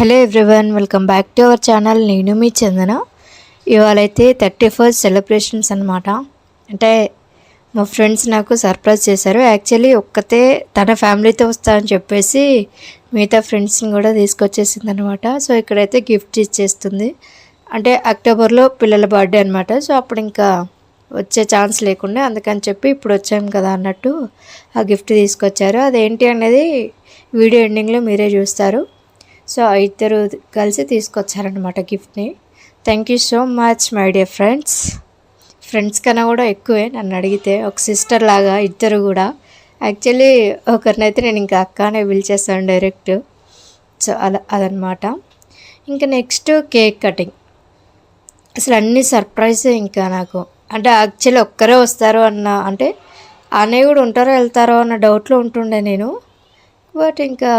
Hello everyone welcome back to our channel. నేను మీ చందన. ఇవాళైతే థర్టీ ఫస్ట్ సెలబ్రేషన్స్ అనమాట అంటే మా ఫ్రెండ్స్ నాకు సర్ప్రైజ్ చేశారు. యాక్చువల్లీ ఒక్కతే తన ఫ్యామిలీతో వస్తానని చెప్పేసి మిగతా ఫ్రెండ్స్ని కూడా తీసుకొచ్చేసింది అనమాట సో ఇక్కడైతే గిఫ్ట్ ఇచ్చేస్తుంది. అంటే అక్టోబర్లో పిల్లల బర్త్డే అనమాట సో అప్పుడు ఇంకా వచ్చే ఛాన్స్ లేకుండా అందుకని చెప్పి ఇప్పుడు వచ్చాం కదా అన్నట్టు ఆ గిఫ్ట్ తీసుకొచ్చారు. అదేంటి అనేది వీడియో ఎండింగ్లో మీరే చూస్తారు. సో ఇద్దరు కలిసి తీసుకొచ్చారనమాట గిఫ్ట్ని. Thank you so much my dear friends friends కన్నా కూడా ఎక్కువే నన్ను అడిగితే. ఒక సిస్టర్ లాగా ఇద్దరు కూడా. యాక్చువల్లీ ఒకరినైతే నేను ఇంకా అక్కనే పిలిచేస్తాను డైరెక్ట్ సో అలా అదనమాట ఇంకా నెక్స్ట్ కేక్ కటింగ్ అసలు అన్ని సర్ప్రైజ్ ఇంకా నాకు. అంటే యాక్చువల్లీ ఒక్కరే వస్తారు అన్న అంటే అన్నయ్య కూడా ఉంటారో వెళ్తారో అన్న డౌట్లో ఉంటుండే నేను. బట్ ఇంకా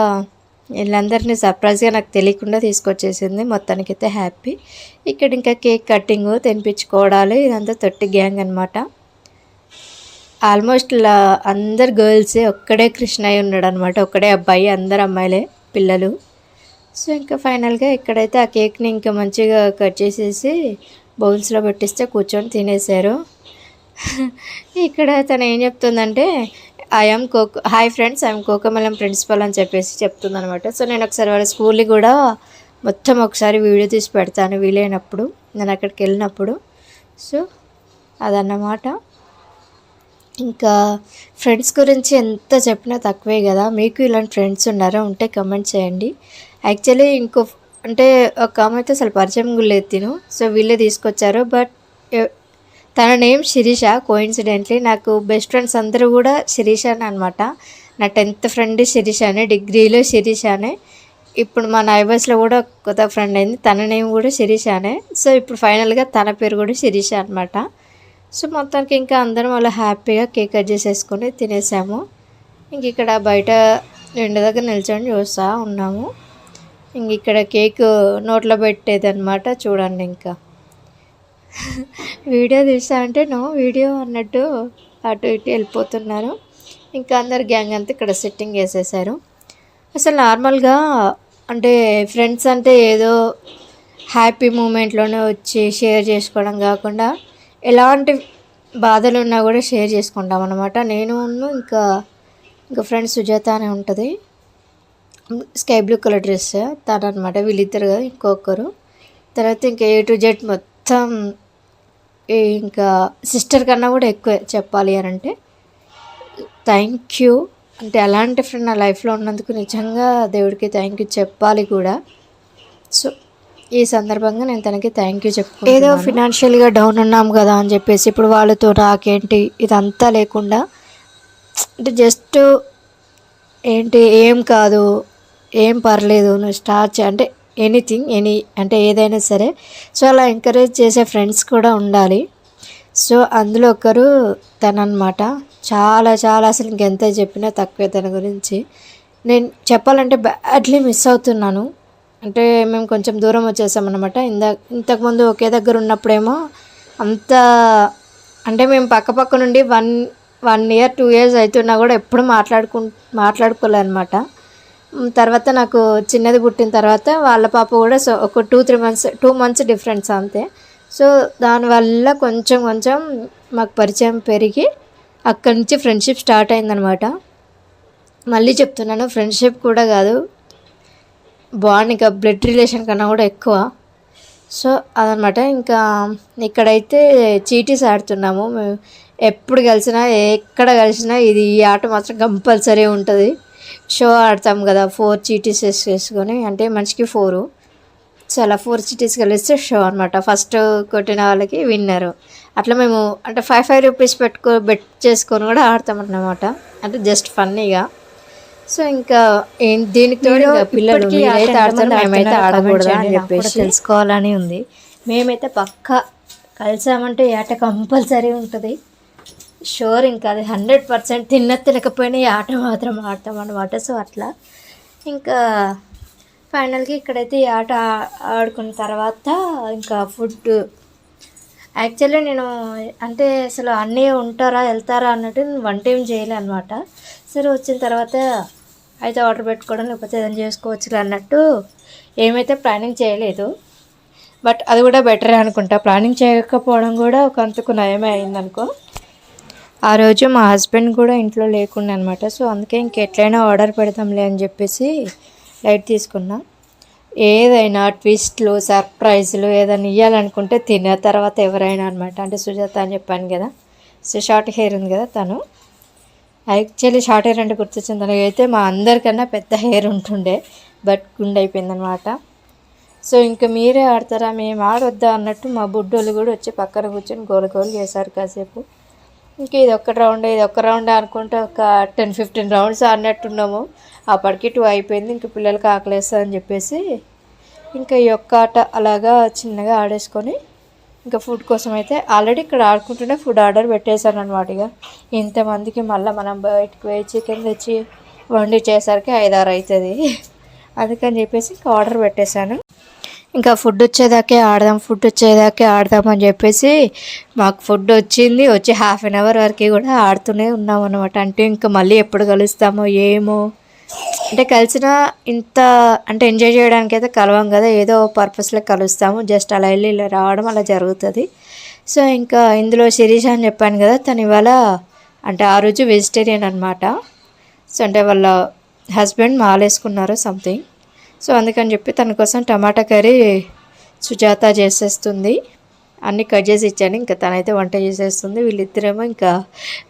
వీళ్ళందరినీ సర్ప్రైజ్గా నాకు తెలియకుండా తీసుకొచ్చేసింది. మొత్తానికైతే హ్యాపీ ఇక్కడ ఇంకా కేక్ కటింగ్ తినిపించుకోవడాలు ఇదంతా తొట్టి గ్యాంగ్ అనమాట ఆల్మోస్ట్ ఇలా అందరు గర్ల్సే ఒక్కడే కృష్ణయ్య ఉన్నాడు అనమాట ఒక్కడే అబ్బాయి అందరు అమ్మాయిలే పిల్లలు. సో ఇంకా ఫైనల్గా ఇక్కడైతే ఆ కేక్ని ఇంకా మంచిగా కట్ చేసేసి బౌల్స్లో పెట్టిస్తే కూర్చొని తినేశారు. ఇక్కడ తను ఏం చెప్తుందంటే ఐఎమ్ కోక హాయ్ ఫ్రెండ్స్ ఐఎమ్ కోకమలం ప్రిన్సిపల్ అని చెప్పేసి చెప్తుంది అనమాట సో నేను ఒకసారి వాళ్ళ స్కూల్ని కూడా మొత్తం ఒకసారి వీడియో తీసి పెడతాను వీలైనప్పుడు. నేను అక్కడికి వెళ్ళినప్పుడు. సో అదన్నమాట. ఇంకా ఫ్రెండ్స్ గురించి ఎంత చెప్పినా తక్కువే కదా. మీకు ఇలాంటి ఫ్రెండ్స్ ఉన్నారా ఉంటే కమెంట్ చేయండి. యాక్చువల్లీ ఇంకో అంటే ఒక ఆమె అయితే అసలు పరిచయం కూడా లేదు తిను. సో వీళ్ళే తీసుకొచ్చారు బట్ తన నేమ్ శిరీష కోయిన్సిడెంట్లీ నాకు బెస్ట్ ఫ్రెండ్స్ అందరూ కూడా శిరీషానే అనమాట నా టెన్త్ ఫ్రెండ్ శిరీషానే డిగ్రీలో శిరీషానే. ఇప్పుడు మా నైబర్స్లో కూడా కొత్త ఫ్రెండ్ అయింది తన నేమ్ కూడా శిరీషానే. సో ఇప్పుడు ఫైనల్గా తన పేరు కూడా శిరీష అనమాట సో మొత్తానికి ఇంకా అందరం అలా హ్యాపీగా కేక్ కట్ చేసేసుకొని తినేసాము. ఇంక ఇక్కడ బయట ఎండ దగ్గర నిల్చొని చూస్తూ ఉన్నాము. ఇంక ఇక్కడ కేక్ నోట్లో పెట్టేది అనమాట చూడండి ఇంకా. వీడియో తీసా అంటే నో వీడియో అన్నట్టు అటు ఇటు వెళ్ళిపోతున్నారు. ఇంకా అందరు గ్యాంగ్ అంతా ఇక్కడ సెట్టింగ్ వేసేసారు అసలు నార్మల్గా అంటే ఫ్రెండ్స్ అంటే ఏదో హ్యాపీ మూమెంట్లోనే వచ్చి షేర్ చేసుకోవడం కాకుండా ఎలాంటి బాధలు ఉన్నా కూడా షేర్ చేసుకుంటాం అనమాట నేను ఇంకా ఇంకా ఫ్రెండ్ సుజాత అనే ఉంటుంది. స్కై బ్లూ కలర్ డ్రెస్ తను అనమాట వీళ్ళిద్దరు కదా ఇంకొకరు. తర్వాత ఇంకా ఏ టు జెడ్ మొత్తం ఇంకా సిస్టర్ కన్నా కూడా ఎక్కువ చెప్పాలి అని అంటే థ్యాంక్ యూ. అంటే అలాంటి ఫ్రెండ్ నా లైఫ్లో ఉన్నందుకు నిజంగా దేవుడికి థ్యాంక్ యూ చెప్పాలి కూడా. సో ఈ సందర్భంగా నేను తనకి థ్యాంక్ యూ చెప్పు ఏదో ఫినాన్షియల్గా డౌన్ ఉన్నాం కదా అని చెప్పేసి ఇప్పుడు వాళ్ళతో నాకేంటి ఇదంతా లేకుండా అంటే జస్ట్ ఏంటి ఏం కాదు ఏం పర్లేదు నువ్వు స్టార్ట్ అంటే ఎనీథింగ్ ఎనీ అంటే ఏదైనా సరే. సో అలా ఎంకరేజ్ చేసే ఫ్రెండ్స్ కూడా ఉండాలి. సో అందులో ఒకరు తననమాట చాలా చాలా అసలు ఇంకెంత చెప్పినా తక్కువే తన గురించి. నేను చెప్పాలంటే బ్యాడ్లీ మిస్ అవుతున్నాను. అంటే మేము కొంచెం దూరం వచ్చేసామన్నమాట. ఇందా ఇంతకుముందు ఒకే దగ్గర ఉన్నప్పుడేమో అంత అంటే మేము పక్క పక్క నుండి one one year two years అవుతున్నా కూడా ఎప్పుడు మాట్లాడుకు మాట్లాడుకోలే అనమాట తర్వాత నాకు చిన్నది పుట్టిన తర్వాత వాళ్ళ పాప కూడా సో ఒక two three months two months difference అంతే. సో దానివల్ల కొంచెం కొంచెం మాకు పరిచయం పెరిగి అక్కడి నుంచి ఫ్రెండ్షిప్ స్టార్ట్ అయిందనమాట మళ్ళీ చెప్తున్నాను ఫ్రెండ్షిప్ కూడా కాదు. బాండ్ ఇంకా బ్లడ్ రిలేషన్ కన్నా కూడా ఎక్కువ. సో అదనమాట ఇంకా ఇక్కడైతే చీటీస్ ఆడుతున్నాము. మేము ఎప్పుడు కలిసినా ఎక్కడ కలిసినా ఇది ఈ ఆట మాత్రం కంపల్సరీ ఉంటుంది. షో ఆడతాం కదా ఫోర్ చీటీస్ వేసుకొని అంటే మనిషికి ఫోరు. సో అలా ఫోర్ చీటీస్ కలిస్తే షో అనమాట ఫస్ట్ కొట్టిన వాళ్ళకి విన్నరు. అట్లా మేము అంటే ఫైవ్ ఫైవ్ రూపీస్ పెట్టుకో బెట్ చేసుకొని కూడా ఆడతాం అన్నమాట. అంటే జస్ట్ ఫన్నీగా సో ఇంకా ఏం దీనికి తోడు పిల్లలు మీరైతే ఆడతారు మేమైతే ఆడకూడదు అని చెప్పేసి. తెలుసుకోవాలని ఉంది. మేమైతే పక్కా కలిసామంటే ఆట కంపల్సరీ ఉంటుంది. షూర్ ఇంకా అది హండ్రెడ్ పర్సెంట్ తిన్న తినకపోయినా ఈ ఆట మాత్రం ఆడతాం అనమాట సో అట్లా. ఇంకా ఫైనల్గా ఇక్కడైతే ఈ ఆట ఆడుకున్న తర్వాత ఇంకా ఫుడ్. యాక్చువల్లీ నేను అంటే అసలు అన్నీ ఉంటారా వెళ్తారా అన్నట్టు నేను వన్ టైం చేయలే అనమాట సరే వచ్చిన తర్వాత అయితే ఆర్డర్ పెట్టుకోవడం లేకపోతే ఏదైనా చేసుకోవచ్చు అన్నట్టు ఏమైతే ప్లానింగ్ చేయలేదు. బట్ అది కూడా బెటరే అనుకుంటా. ప్లానింగ్ చేయకపోవడం కూడా ఒక అంతకు నయమే అయిందనుకో. ఆ రోజు మా హస్బెండ్ కూడా ఇంట్లో లేకుండా అనమాట సో అందుకే ఇంకెట్లయినా ఆర్డర్ పెడతాంలే అని చెప్పేసి లైట్ తీసుకున్నా. ఏదైనా ట్విస్ట్లు సర్ప్రైజ్లు ఏదైనా ఇవ్వాలనుకుంటే తిన్న తర్వాత ఎవరైనా అనమాట అంటే సుజాత అని చెప్పాను కదా. సో షార్ట్ హెయిర్ ఉంది కదా తను. యాక్చువల్లీ షార్ట్ హెయిర్ అంటే గుర్తొచ్చింది తనకైతే మా అందరికన్నా పెద్ద హెయిర్ ఉంటుండే బట్ గుండె అయిపోయిందనమాట సో ఇంకా మీరే ఆడతారా మేము ఆడొద్దా అన్నట్టు మా బుడ్డోళ్ళు కూడా వచ్చి పక్కన కూర్చొని గోల గోలు చేశారు కాసేపు. ఇంక ఇది ఒక్క రౌండ్ ఇది ఒక్క రౌండ్ అనుకుంటే ఒక టెన్ ఫిఫ్టీన్ రౌండ్స్ ఆడినట్టున్నాము. అప్పటికి టూ అయిపోయింది ఇంక పిల్లలకి ఆకలేస్తా అని చెప్పేసి ఇంకా ఈ ఒక్క ఆట అలాగా చిన్నగా ఆడేసుకొని ఇంకా ఫుడ్ కోసం అయితే ఆల్రెడీ ఇక్కడ ఆడుకుంటూనే ఫుడ్ ఆర్డర్ పెట్టేశాను అనమాట ఇక. ఇంతమందికి మళ్ళీ మనం బయటకు పోయి చికెన్ తెచ్చి వండి చేసరికి ఐదారు అవుతుంది అందుకని చెప్పేసి ఇంకా ఆర్డర్ పెట్టేశాను. ఇంకా ఫుడ్ వచ్చేదాకే ఆడదాం ఫుడ్ వచ్చేదాకే ఆడదాం అని చెప్పేసి మాకు ఫుడ్ వచ్చింది. వచ్చి హాఫ్ అన్ అవర్ వరకు కూడా ఆడుతూనే ఉన్నాం అనమాట అంటే ఇంకా మళ్ళీ ఎప్పుడు కలుస్తామో ఏమో. అంటే కలిసిన ఇంత అంటే ఎంజాయ్ చేయడానికి అయితే కలవం కదా. ఏదో పర్పస్లో కలుస్తాము. జస్ట్ అలా వెళ్ళి ఇలా రావడం అలా జరుగుతుంది. సో ఇంకా ఇందులో శిరీష అని చెప్పాను కదా తను ఇవాళ అంటే ఆ రోజు వెజిటేరియన్ అనమాట సో అంటే వాళ్ళ హస్బెండ్ మాలేసుకున్నారు సంథింగ్ సో అందుకని చెప్పి తన కోసం టమాటా కర్రీ సుజాత చేసేస్తుంది. అన్నీ కట్ చేసి ఇచ్చాను. ఇంకా తనైతే వంట చేసేస్తుంది. వీళ్ళిద్దరేమో ఇంకా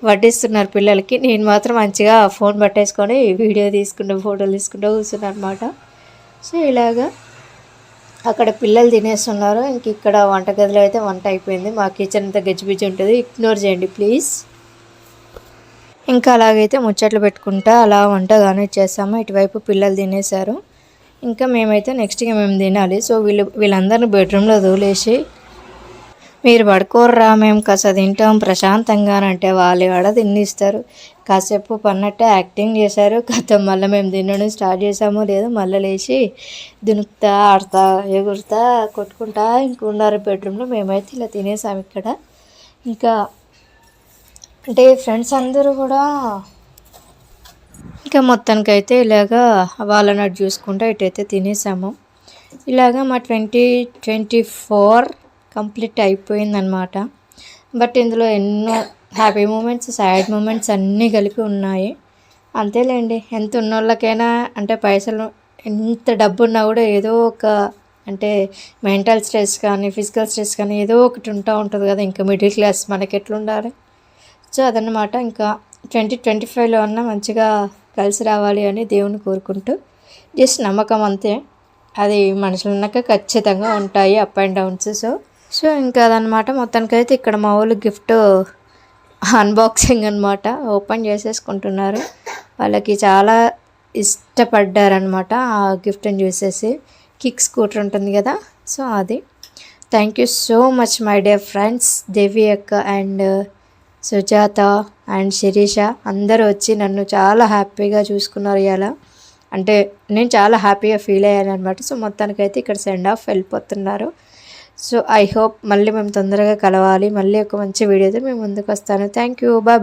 వడ్డిస్తున్నారు పిల్లలకి. నేను మాత్రం మంచిగా ఫోన్ పట్టేసుకొని వీడియో తీసుకుంటూ ఫోటోలు తీసుకుంటూ కూర్చున్నాను అనమాట సో ఇలాగా అక్కడ పిల్లలు తినేస్తున్నారు. ఇంక ఇక్కడ వంటగదిలో అయితే వంట అయిపోయింది. మా కిచెన్ అంతా గజిబిజి ఉంటుంది. ఇగ్నోర్ చేయండి ప్లీజ్. ఇంకా అలాగైతే ముచ్చట్లు పెట్టుకుంటా అలా వంట కానీ చేసాము. ఇటువైపు పిల్లలు తినేశారు. ఇంకా మేమైతే నెక్స్ట్ ఇక మేము తినాలి. సో వీళ్ళు వీళ్ళందరిని బెడ్రూమ్లో దూలేసి మీరు పడుకోర్రా మేము కాస్త తింటాం ప్రశాంతంగా అంటే వాళ్ళు కూడా తిన్నిస్తారు కాసేపు పన్నట్టే యాక్టింగ్ చేశారు. కథ మళ్ళీ మేము తినడం స్టార్ట్ చేసామో లేదో మళ్ళీ లేచి దునుకుతా ఆడతా ఎగురుతా కొట్టుకుంటా ఇంకున్నారు బెడ్రూమ్లో మేమైతే ఇలా తినేసాం ఇక్కడ. ఇంకా అంటే ఫ్రెండ్స్ అందరూ కూడా ఇంకా మొత్తానికైతే ఇలాగా వాలనట్ చూసుకుంటూ ఇటైతే తినేసాము. ఇలాగా మా ట్వంటీ ట్వంటీ ఫోర్ కంప్లీట్ అయిపోయిందనమాట బట్ ఇందులో ఎన్నో హ్యాపీ మూమెంట్స్ సాడ్ మూమెంట్స్ అన్నీ కలిపి ఉన్నాయి. అంతేలేండి ఎంత ఉన్నోళ్ళకైనా అంటే పైసలు ఎంత డబ్బు ఉన్నా కూడా ఏదో ఒక అంటే మెంటల్ స్ట్రెస్ కానీ ఫిజికల్ స్ట్రెస్ కానీ ఏదో ఒకటి ఉంటా ఉంటుంది కదా ఇంకా మిడిల్ క్లాస్ మనకి ఎట్లుండాలి సో అదనమాట ఇంకా ట్వంటీ ట్వంటీ ఫైవ్లో అన్న మంచిగా కలిసి రావాలి అని దేవుని కోరుకుంటూ జస్ట్ నమ్మకం అంతే. అది మనుషులు ఉన్నాక ఖచ్చితంగా ఉంటాయి up and downs so so ఇంకా అదనమాట. మొత్తానికైతే ఇక్కడ మా వాళ్ళు గిఫ్ట్ అన్బాక్సింగ్ అనమాట ఓపెన్ చేసేసుకుంటున్నారు. వాళ్ళకి చాలా ఇష్టపడ్డారనమాట ఆ గిఫ్ట్ని చూసేసి. కిక్ స్కూటర్ ఉంటుంది కదా సో అది. Thank you so much my dear friends Devi అక్క అండ్ సుజాత. అండ్ శిరీష అందరూ వచ్చి నన్ను చాలా హ్యాపీగా చూసుకున్నారు ఇలా అంటే నేను చాలా హ్యాపీగా ఫీల్ అయ్యాను అనమాట సో మొత్తానికైతే ఇక్కడ సెండ్ ఆఫ్ వెళ్ళిపోతున్నారు. సో ఐ హోప్ మళ్ళీ మేము తొందరగా కలవాలి. మళ్ళీ ఒక మంచి వీడియోతో మేము ముందుకు వస్తాను. Thank you. బాయ్.